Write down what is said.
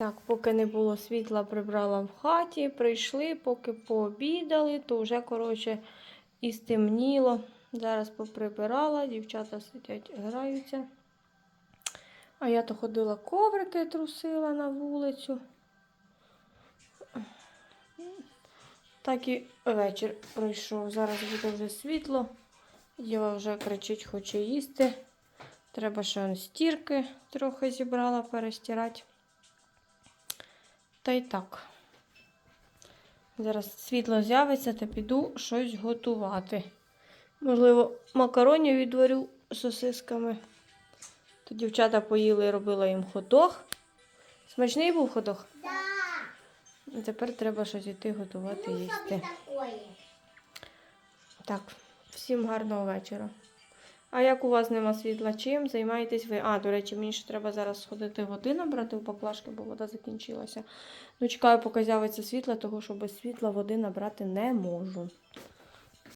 Так, поки не було світла, прибрала в хаті, прийшли, поки пообідали, то вже, коротше, і стемніло. Зараз поприбирала, дівчата сидять, граються. А я то ходила коврики, трусила на вулицю. Так і вечір пройшов. Зараз буде вже світло. Єва вже кричить, хоче їсти. Треба ще стірки трохи зібрала перестирати. Та й так. Зараз світло з'явиться, та піду щось готувати. Можливо, макаронів відварю сосисками. То дівчата поїли, і робила їм ходох. Смачний був ходох? Да. І тепер треба щось іти готувати Ну, їсти. Так, всім гарного вечора. А як у вас нема світла, чим займаєтесь ви? А, до речі, мені ще треба зараз сходити води набрати в баклажки, бо вода закінчилася. Ну, чекаю, поки з'явиться світло, того що без світла води набрати не можу.